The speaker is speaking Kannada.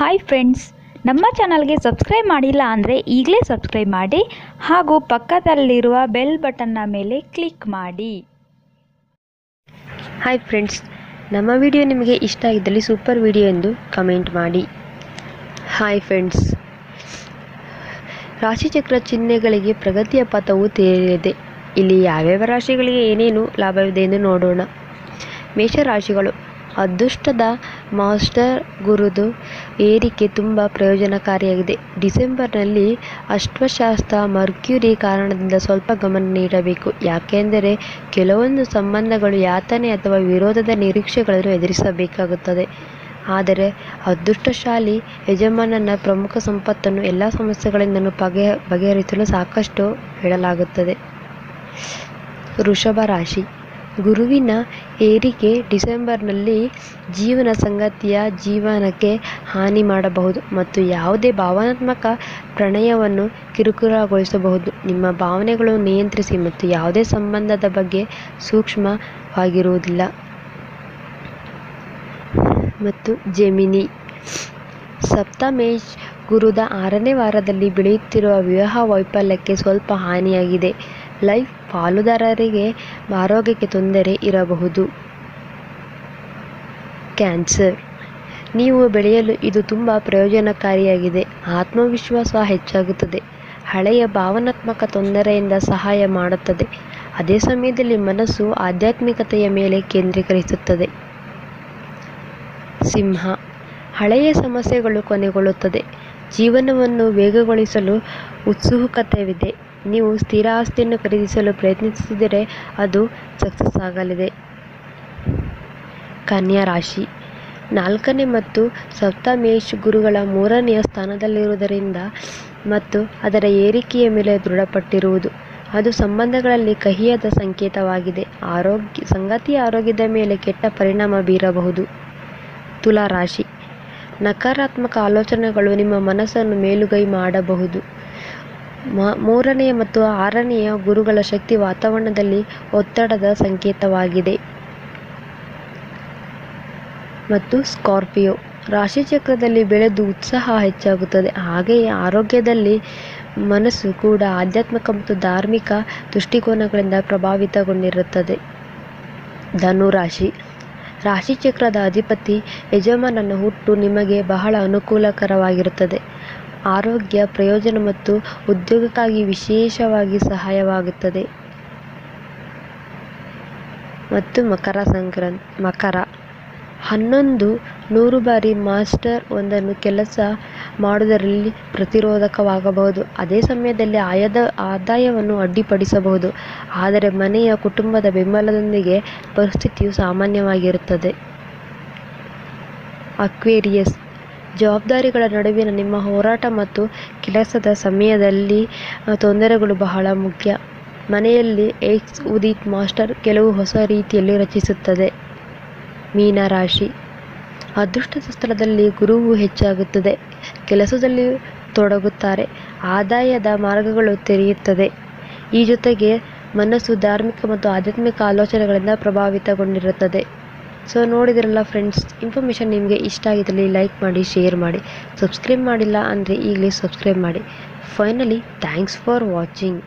ಹಾಯ್ ಫ್ರೆಂಡ್ಸ್ ನಮ್ಮ ಚಾನಲ್ಗೆ ಸಬ್ಸ್ಕ್ರೈಬ್ ಮಾಡಿಲ್ಲ ಅಂದರೆ ಈಗಲೇ ಸಬ್ಸ್ಕ್ರೈಬ್ ಮಾಡಿ ಹಾಗೂ ಪಕ್ಕದಲ್ಲಿರುವ ಬೆಲ್ ಬಟನ್ನ ಮೇಲೆ ಕ್ಲಿಕ್ ಮಾಡಿ. ಹಾಯ್ ಫ್ರೆಂಡ್ಸ್ ನಮ್ಮ ವಿಡಿಯೋ ನಿಮಗೆ ಇಷ್ಟ ಆಗಿದ್ದಲ್ಲಿ ಸೂಪರ್ ವಿಡಿಯೋ ಎಂದು ಕಮೆಂಟ್ ಮಾಡಿ. ಹಾಯ್ ಫ್ರೆಂಡ್ಸ್ ರಾಶಿಚಕ್ರ ಚಿಹ್ನೆಗಳಿಗೆ ಪ್ರಗತಿಯ ಪಥವು ತೆರೆಯಲಿದೆ. ಇಲ್ಲಿ ಯಾವ್ಯಾವ ರಾಶಿಗಳಿಗೆ ಏನೇನು ಲಾಭವಿದೆ ಎಂದು ನೋಡೋಣ. ಮೇಷರಾಶಿಗಳು ಅದೃಷ್ಟದ ಮಾಸ್ಟರ್ ಗುರುದು ಏರಿಕೆ ತುಂಬ ಪ್ರಯೋಜನಕಾರಿಯಾಗಿದೆ. ಡಿಸೆಂಬರ್ನಲ್ಲಿ ಅಶ್ವಶಾಸ್ತ್ರ ಮರ್ಕ್ಯುರಿ ಕಾರಣದಿಂದ ಸ್ವಲ್ಪ ಗಮನ ನೀಡಬೇಕು. ಯಾಕೆಂದರೆ ಕೆಲವೊಂದು ಸಂಬಂಧಗಳು ಯಾತನೆ ಅಥವಾ ವಿರೋಧದ ನಿರೀಕ್ಷೆಗಳನ್ನು ಎದುರಿಸಬೇಕಾಗುತ್ತದೆ. ಆದರೆ ಅದೃಷ್ಟಶಾಲಿ ಯಜಮಾನನ ಪ್ರಮುಖ ಸಂಪತ್ತನ್ನು ಎಲ್ಲ ಸಮಸ್ಯೆಗಳಿಂದಲೂ ಬಗೆ ಬಗೆಹರಿಸಲು ಸಾಕಷ್ಟು ಹೇಳಲಾಗುತ್ತದೆ. ವೃಷಭ ರಾಶಿ ಗುರುವಿನ ಏರಿಕೆ ಡಿಸೆಂಬರ್ನಲ್ಲಿ ಜೀವನ ಸಂಗತಿಯ ಜೀವನಕ್ಕೆ ಹಾನಿ ಮಾಡಬಹುದು ಮತ್ತು ಯಾವುದೇ ಭಾವನಾತ್ಮಕ ಪ್ರಣಯವನ್ನು ಕಿರುಕುಳಗೊಳಿಸಬಹುದು. ನಿಮ್ಮ ಭಾವನೆಗಳನ್ನು ನಿಯಂತ್ರಿಸಿ ಮತ್ತು ಯಾವುದೇ ಸಂಬಂಧದ ಬಗ್ಗೆ ಸೂಕ್ಷ್ಮವಾಗಿರುವುದಿಲ್ಲ. ಮತ್ತು ಜೆಮಿನಿ. ಸಪ್ತಮೇಶ್ ಗುರುದ ಆರನೇ ವಾರದಲ್ಲಿ ಬೆಳೆಯುತ್ತಿರುವ ವಿವಾಹ ವೈಫಲ್ಯಕ್ಕೆ ಸ್ವಲ್ಪ ಹಾನಿಯಾಗಿದೆ. ಲೈಫ್ ಪಾಲುದಾರರಿಗೆ ಆರೋಗ್ಯಕ್ಕೆ ತೊಂದರೆ ಇರಬಹುದು. ಕ್ಯಾನ್ಸರ್. ನೀವು ಬೆಳೆಯಲು ಇದು ತುಂಬ ಪ್ರಯೋಜನಕಾರಿಯಾಗಿದೆ. ಆತ್ಮವಿಶ್ವಾಸ ಹೆಚ್ಚಾಗುತ್ತದೆ. ಹಳೆಯ ಭಾವನಾತ್ಮಕ ತೊಂದರೆಯಿಂದ ಸಹಾಯ ಮಾಡುತ್ತದೆ. ಅದೇ ಸಮಯದಲ್ಲಿ ಮನಸ್ಸು ಆಧ್ಯಾತ್ಮಿಕತೆಯ ಮೇಲೆ ಕೇಂದ್ರೀಕರಿಸುತ್ತದೆ. ಸಿಂಹ. ಹಳೆಯ ಸಮಸ್ಯೆಗಳು ಕೊನೆಗೊಳ್ಳುತ್ತದೆ. ಜೀವನವನ್ನು ವೇಗಗೊಳಿಸಲು ಉತ್ಸುಕತೆವಿದೆ ನೀವು ಸ್ಥಿರ ಆಸ್ತಿಯನ್ನು ಖರೀದಿಸಲು ಪ್ರಯತ್ನಿಸಿದರೆ ಅದು ಸಕ್ಸಸ್ ಆಗಲಿದೆ. ಕನ್ಯಾ ರಾಶಿ. ನಾಲ್ಕನೇ ಮತ್ತು ಸಪ್ತಮೇಶ್ ಗುರುಗಳ ಮೂರನೆಯ ಸ್ಥಾನದಲ್ಲಿರುವುದರಿಂದ ಮತ್ತು ಅದರ ಏರಿಕೆಯ ಮೇಲೆ ದೃಢಪಟ್ಟಿರುವುದು. ಅದು ಸಂಬಂಧಗಳಲ್ಲಿ ಕಹಿಯಾದ ಸಂಕೇತವಾಗಿದೆ. ಆರೋಗ್ಯ, ಸಂಗತಿಯ ಆರೋಗ್ಯದ ಮೇಲೆ ಕೆಟ್ಟ ಪರಿಣಾಮ ಬೀರಬಹುದು. ತುಲಾ ರಾಶಿ. ನಕಾರಾತ್ಮಕ ಆಲೋಚನೆಗಳು ನಿಮ್ಮ ಮನಸ್ಸನ್ನು ಮೇಲುಗೈ ಮಾಡಬಹುದು. ಮೂರನೆಯ ಮತ್ತು ಆರನೆಯ ಗುರುಗಳ ಶಕ್ತಿ ವಾತಾವರಣದಲ್ಲಿ ಒತ್ತಡದ ಸಂಕೇತವಾಗಿದೆ. ಮತ್ತು ಸ್ಕಾರ್ಪಿಯೋ, ರಾಶಿಚಕ್ರದಲ್ಲಿ ಬೆಳೆದು ಉತ್ಸಾಹ ಹೆಚ್ಚಾಗುತ್ತದೆ. ಹಾಗೆಯೇ ಆರೋಗ್ಯದಲ್ಲಿ ಮನಸ್ಸು ಕೂಡ ಆಧ್ಯಾತ್ಮಿಕ ಮತ್ತು ಧಾರ್ಮಿಕ ದೃಷ್ಟಿಕೋನಗಳಿಂದ ಪ್ರಭಾವಿತಗೊಂಡಿರುತ್ತದೆ. ಧನು ರಾಶಿ, ರಾಶಿಚಕ್ರದ ಅಧಿಪತಿ ಯಜಮಾನನ ಹುಟ್ಟು ನಿಮಗೆ ಬಹಳ ಅನುಕೂಲಕರವಾಗಿರುತ್ತದೆ. ಆರೋಗ್ಯ, ಪ್ರಯೋಜನ ಮತ್ತು ಉದ್ಯೋಗಕ್ಕಾಗಿ ವಿಶೇಷವಾಗಿ ಸಹಾಯವಾಗುತ್ತದೆ. ಮತ್ತು ಮಕರ ಸಂಕ್ರಾಂತಿ ಮಕರ. ಹನ್ನೊಂದು ನೂರು ಬಾರಿ ಮಾಸ್ಟರ್ ಒಂದನ್ನು ಕೆಲಸ ಮಾಡುವುದರಲ್ಲಿ ಪ್ರತಿರೋಧಕವಾಗಬಹುದು. ಅದೇ ಸಮಯದಲ್ಲಿ ಆಯದ, ಆದಾಯವನ್ನು ಅಡ್ಡಿಪಡಿಸಬಹುದು. ಆದರೆ ಮನೆಯ ಕುಟುಂಬದ ಬೆಂಬಲದೊಂದಿಗೆ ಪರಿಸ್ಥಿತಿಯು ಸಾಮಾನ್ಯವಾಗಿರುತ್ತದೆ. ಅಕ್ವೇರಿಯಸ್. ಜವಾಬ್ದಾರಿಗಳ ನಡುವಿನ ನಿಮ್ಮ ಹೋರಾಟ ಮತ್ತು ಕೆಲಸದ ಸಮಯದಲ್ಲಿ ತೊಂದರೆಗಳು ಬಹಳ ಮುಖ್ಯ. ಮನೆಯಲ್ಲಿ ಏಕ್ಸ್ ಉದಿತ್ ಮಾಸ್ಟರ್ ಕೆಲವು ಹೊಸ ರೀತಿಯಲ್ಲಿ ರಚಿಸುತ್ತದೆ. ಮೀನರಾಶಿ ಅದೃಷ್ಟದ ಸ್ಥಳದಲ್ಲಿ ಗುರುವು ಹೆಚ್ಚಾಗುತ್ತದೆ. ಕೆಲಸದಲ್ಲಿ ತೊಡಗುತ್ತಾರೆ. ಆದಾಯದ ಮಾರ್ಗಗಳು ತೆರೆಯುತ್ತದೆ. ಈ ಜೊತೆಗೆ ಮನಸ್ಸು ಧಾರ್ಮಿಕ ಮತ್ತು ಆಧ್ಯಾತ್ಮಿಕ ಆಲೋಚನೆಗಳಿಂದ ಪ್ರಭಾವಿತಗೊಂಡಿರುತ್ತದೆ. ಸೊ ನೋಡಿದಿರಲ್ಲ ಫ್ರೆಂಡ್ಸ್ ಇನ್ಫಾರ್ಮೇಷನ್ ನಿಮಗೆ ಇಷ್ಟ ಆಗಿದ್ದಲ್ಲಿ ಲೈಕ್ ಮಾಡಿ ಶೇರ್ ಮಾಡಿ. ಸಬ್ಸ್ಕ್ರೈಬ್ ಮಾಡಿಲ್ಲ ಅಂದರೆ ಈಗಲೇ ಸಬ್ಸ್ಕ್ರೈಬ್ ಮಾಡಿ. Finally thanks for watching